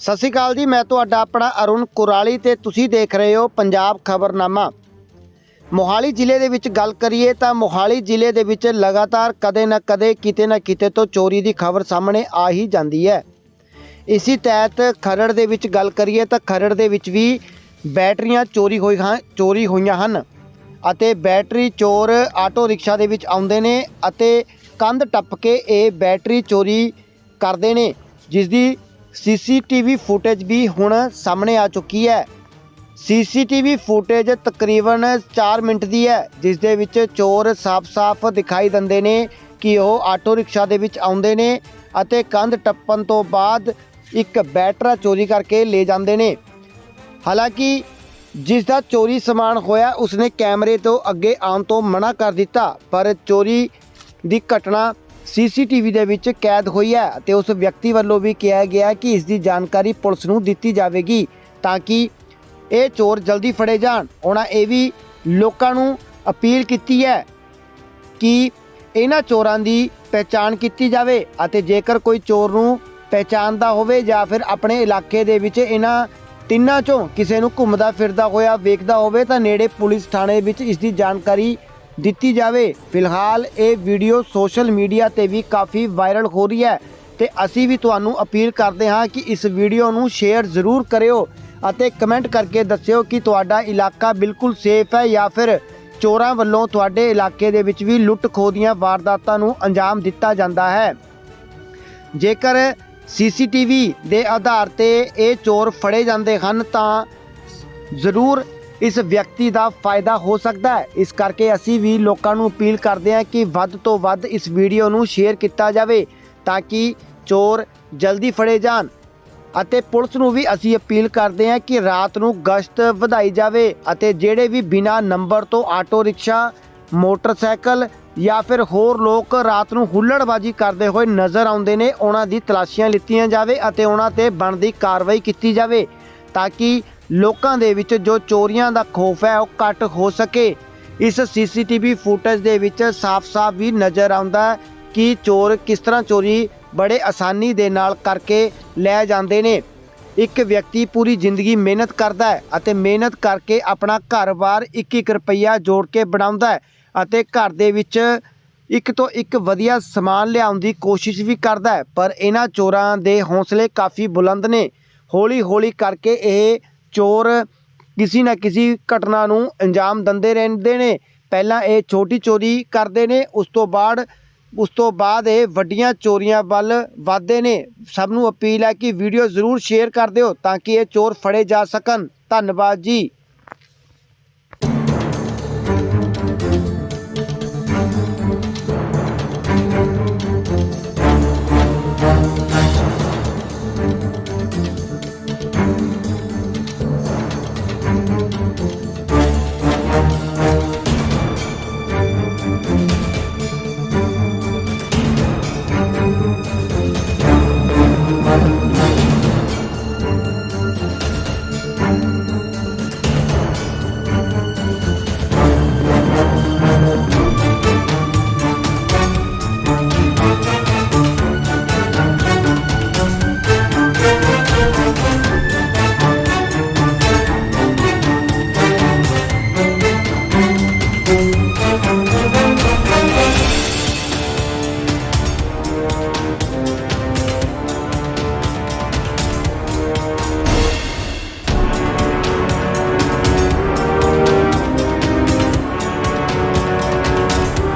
ਸਤਿ ਸ਼੍ਰੀ ਅਕਾਲ ਜੀ, ਮੈਂ ਤੁਹਾਡਾ ਆਪਣਾ ਅਰੁਣ ਕੁਰਾਲੀ ਤੇ ਤੁਸੀਂ ਦੇਖ ਰਹੇ ਹੋ ਪੰਜਾਬ ਖਬਰਨਾਮਾ। ਮੋਹਾਲੀ ਜ਼ਿਲ੍ਹੇ ਦੇ ਵਿੱਚ ਗੱਲ ਕਰੀਏ ਤਾਂ ਮੋਹਾਲੀ ਜ਼ਿਲ੍ਹੇ ਦੇ ਵਿੱਚ ਲਗਾਤਾਰ ਕਦੇ ਨਾ ਕਦੇ, ਕਿਤੇ ਨਾ ਕਿਤੇ ਤੋਂ ਚੋਰੀ ਦੀ ਖਬਰ ਸਾਹਮਣੇ ਆ ਹੀ ਜਾਂਦੀ ਹੈ। ਇਸੇ ਤਹਿਤ ਖਰੜ ਦੇ ਵਿੱਚ ਗੱਲ ਕਰੀਏ ਤਾਂ ਖਰੜ ਦੇ ਵਿੱਚ ਵੀ ਬੈਟਰੀਆਂ ਚੋਰੀ ਹੋਈ ਹਾਂ, ਚੋਰੀ ਹੋਈਆਂ ਹਨ ਅਤੇ ਬੈਟਰੀ ਚੋਰ ਆਟੋ ਰਿਕਸ਼ਾ ਦੇ ਵਿੱਚ ਆਉਂਦੇ ਨੇ ਅਤੇ ਕੰਧ ਟੱਪ ਕੇ ਇਹ ਬੈਟਰੀ ਚੋਰੀ ਕਰਦੇ ਨੇ ਜਿਸ ਦੀ ਸੀਸੀਟੀਵੀ ਫੁਟੇਜ ਵੀ ਹੁਣ ਸਾਹਮਣੇ ਆ ਚੁੱਕੀ ਹੈ। ਸੀਸੀਟੀਵੀ ਫੁਟੇਜ ਤਕਰੀਬਨ 4 ਮਿੰਟ ਦੀ ਹੈ, ਜਿਸ ਦੇ ਵਿੱਚ ਚੋਰ ਸਾਫ਼-ਸਾਫ਼ ਦਿਖਾਈ ਦਿੰਦੇ ਨੇ ਕਿ ਉਹ ਆਟੋ ਰਿਕਸ਼ਾ ਦੇ ਵਿੱਚ ਆਉਂਦੇ ਨੇ ਅਤੇ ਕੰਧ ਟੱਪਣ ਤੋਂ ਬਾਅਦ ਇੱਕ ਬੈਟਰਾ ਚੋਰੀ ਕਰਕੇ ਲੈ ਜਾਂਦੇ ਨੇ। ਹਾਲਾਂਕਿ ਜਿਸ ਦਾ ਚੋਰੀ ਸਮਾਨ ਹੋਇਆ, ਉਸਨੇ ਕੈਮਰੇ ਤੋਂ ਅੱਗੇ ਆਉਣ ਤੋਂ ਮਨਾ ਕਰ ਦਿੱਤਾ, ਪਰ ਚੋਰੀ ਦੀ ਘਟਨਾ ਸੀਸੀਟੀਵੀ ਦੇ ਵਿੱਚ ਕੈਦ ਹੋਈ ਹੈ ਤੇ ਉਸ ਵਿਅਕਤੀ ਵੱਲੋਂ ਵੀ ਕਿਹਾ ਗਿਆ ਕਿ ਇਸ ਦੀ ਜਾਣਕਾਰੀ ਪੁਲਿਸ ਨੂੰ ਦਿੱਤੀ ਜਾਵੇਗੀ ਤਾਂ ਕਿ ਇਹ ਚੋਰ ਜਲਦੀ ਫੜੇ ਜਾਣ। ਉਹਨਾਂ ਇਹ ਵੀ ਲੋਕਾਂ ਨੂੰ ਅਪੀਲ ਕੀਤੀ ਹੈ ਕਿ ਇਹਨਾਂ ਚੋਰਾਂ ਦੀ ਪਹਿਚਾਣ ਕੀਤੀ ਜਾਵੇ ਅਤੇ ਜੇਕਰ ਕੋਈ ਚੋਰ ਨੂੰ ਪਹਿਚਾਣਦਾ ਹੋਵੇ ਜਾਂ ਫਿਰ ਆਪਣੇ ਇਲਾਕੇ ਦੇ ਵਿੱਚ ਇਹਨਾਂ ਤਿੰਨਾਂ ਚੋਂ ਕਿਸੇ ਨੂੰ ਘੁੰਮਦਾ ਫਿਰਦਾ ਹੋਇਆ ਵੇਖਦਾ ਹੋਵੇ ਤਾਂ ਨੇੜੇ ਪੁਲਿਸ ਥਾਣੇ ਵਿੱਚ ਇਸ ਦੀ ਜਾਣਕਾਰੀ ਦਿੱਤੀ ਜਾਵੇ। ਫਿਲਹਾਲ ਇਹ ਵੀਡੀਓ ਸੋਸ਼ਲ ਮੀਡੀਆ ਤੇ ਵੀ ਕਾਫੀ ਵਾਇਰਲ ਹੋ ਰਹੀ ਹੈ ਤੇ ਅਸੀਂ ਵੀ ਤੁਹਾਨੂੰ ਅਪੀਲ ਕਰਦੇ ਹਾਂ ਕਿ ਇਸ ਵੀਡੀਓ ਨੂੰ ਸ਼ੇਅਰ ਜ਼ਰੂਰ ਕਰਿਓ ਅਤੇ ਕਮੈਂਟ ਕਰਕੇ ਦੱਸਿਓ ਕਿ ਤੁਹਾਡਾ ਇਲਾਕਾ ਬਿਲਕੁਲ ਸੇਫ ਹੈ ਜਾਂ ਫਿਰ ਚੋਰਾਂ ਵੱਲੋਂ ਤੁਹਾਡੇ ਇਲਾਕੇ ਦੇ ਵਿੱਚ ਵੀ ਲੁੱਟ ਖੋਹ ਦੀਆਂ ਵਾਰਦਾਤਾਂ ਨੂੰ ਅੰਜਾਮ ਦਿੱਤਾ ਜਾਂਦਾ ਹੈ। ਜੇਕਰ ਸੀਸੀਟੀਵੀ ਦੇ ਆਧਾਰ ਤੇ ਇਹ ਚੋਰ ਫੜੇ ਜਾਂਦੇ ਹਨ ਤਾਂ ਜ਼ਰੂਰ ਇਸ ਵਿਅਕਤੀ ਦਾ ਫਾਇਦਾ ਹੋ ਸਕਦਾ ਹੈ। ਇਸ ਕਰਕੇ ਅਸੀਂ ਵੀ ਲੋਕਾਂ ਨੂੰ ਅਪੀਲ ਕਰਦੇ ਹਾਂ ਕਿ ਵੱਧ ਤੋਂ ਵੱਧ ਇਸ ਵੀਡੀਓ ਨੂੰ ਸ਼ੇਅਰ ਕੀਤਾ ਜਾਵੇ ਤਾਂ ਕਿ ਚੋਰ ਜਲਦੀ ਫੜੇ ਜਾਣ। ਅਤੇ ਪੁਲਿਸ ਨੂੰ ਵੀ ਅਸੀਂ ਅਪੀਲ ਕਰਦੇ ਹਾਂ ਕਿ ਰਾਤ ਨੂੰ ਗਸ਼ਤ ਵਧਾਈ ਜਾਵੇ ਅਤੇ ਜਿਹੜੇ ਵੀ ਬਿਨਾ ਨੰਬਰ ਤੋਂ ਆਟੋ ਰਿਕਸ਼ਾ, ਮੋਟਰਸਾਈਕਲ ਜਾਂ ਫਿਰ ਹੋਰ ਲੋਕ ਰਾਤ ਨੂੰ ਹੁੱਲੜਬਾਜੀ ਕਰਦੇ ਹੋਏ ਨਜ਼ਰ ਆਉਂਦੇ ਨੇ, ਉਹਨਾਂ ਦੀ ਤਲਾਸ਼ੀਆਂ ਲਿੱਤੀਆਂ ਜਾਵੇ ਅਤੇ ਉਹਨਾਂ ਤੇ ਬਣਦੀ ਕਾਰਵਾਈ ਕੀਤੀ ਜਾਵੇ ਤਾਂ ਕਿ ਲੋਕਾਂ ਦੇ ਵਿੱਚ ਜੋ ਚੋਰੀਆਂ ਦਾ ਖੌਫ ਹੈ, ਉਹ ਘੱਟ ਹੋ ਸਕੇ। ਇਸ ਸੀਸੀਟੀਵੀ ਫੁਟੇਜ ਦੇ ਵਿੱਚ ਸਾਫ਼-ਸਾਫ਼ ਵੀ ਨਜ਼ਰ ਆਉਂਦਾ ਹੈ ਕਿ ਚੋਰ ਕਿਸ ਤਰ੍ਹਾਂ ਚੋਰੀ ਬੜੇ ਆਸਾਨੀ ਦੇ ਨਾਲ ਕਰਕੇ ਲੈ ਜਾਂਦੇ ਨੇ। ਇੱਕ ਵਿਅਕਤੀ ਪੂਰੀ ਜ਼ਿੰਦਗੀ ਮਿਹਨਤ ਕਰਦਾ ਹੈ ਅਤੇ ਮਿਹਨਤ ਕਰਕੇ ਆਪਣਾ ਘਰ-ਬਾਰ ਇੱਕ ਇੱਕ ਰੁਪਈਆ ਜੋੜ ਕੇ ਬਣਾਉਂਦਾ ਹੈ ਅਤੇ ਘਰ ਦੇ ਵਿੱਚ ਇੱਕ ਤੋਂ ਇੱਕ ਵਧੀਆ ਸਮਾਨ ਲਿਆਉਣ ਦੀ ਕੋਸ਼ਿਸ਼ ਵੀ ਕਰਦਾ ਹੈ। ਪਰ ਇਹਨਾਂ ਚੋਰਾਂ ਦੇ ਹੌਸਲੇ ਕਾਫੀ ਬੁਲੰਦ ਨੇ। ਹੌਲੀ-ਹੌਲੀ ਕਰਕੇ ਇਹ ਚੋਰ ਕਿਸੇ ਨਾ ਕਿਸੇ ਘਟਨਾ ਨੂੰ ਅੰਜਾਮ ਦਿੰਦੇ ਰਹਿੰਦੇ ਨੇ। ਪਹਿਲਾਂ ਇਹ ਛੋਟੀ ਚੋਰੀ ਕਰਦੇ ਨੇ, ਉਸ ਤੋਂ ਬਾਅਦ, ਉਸ ਤੋਂ ਬਾਅਦ ਇਹ ਵੱਡੀਆਂ ਚੋਰੀਆਂ ਵੱਲ ਵਧਦੇ ਨੇ। ਸਭ ਨੂੰ ਅਪੀਲ ਹੈ ਕਿ ਵੀਡੀਓ ਜ਼ਰੂਰ ਸ਼ੇਅਰ ਕਰ ਦਿਓ ਤਾਂ ਕਿ ਇਹ ਚੋਰ ਫੜੇ ਜਾ ਸਕਣ। ਧੰਨਵਾਦ ਜੀ।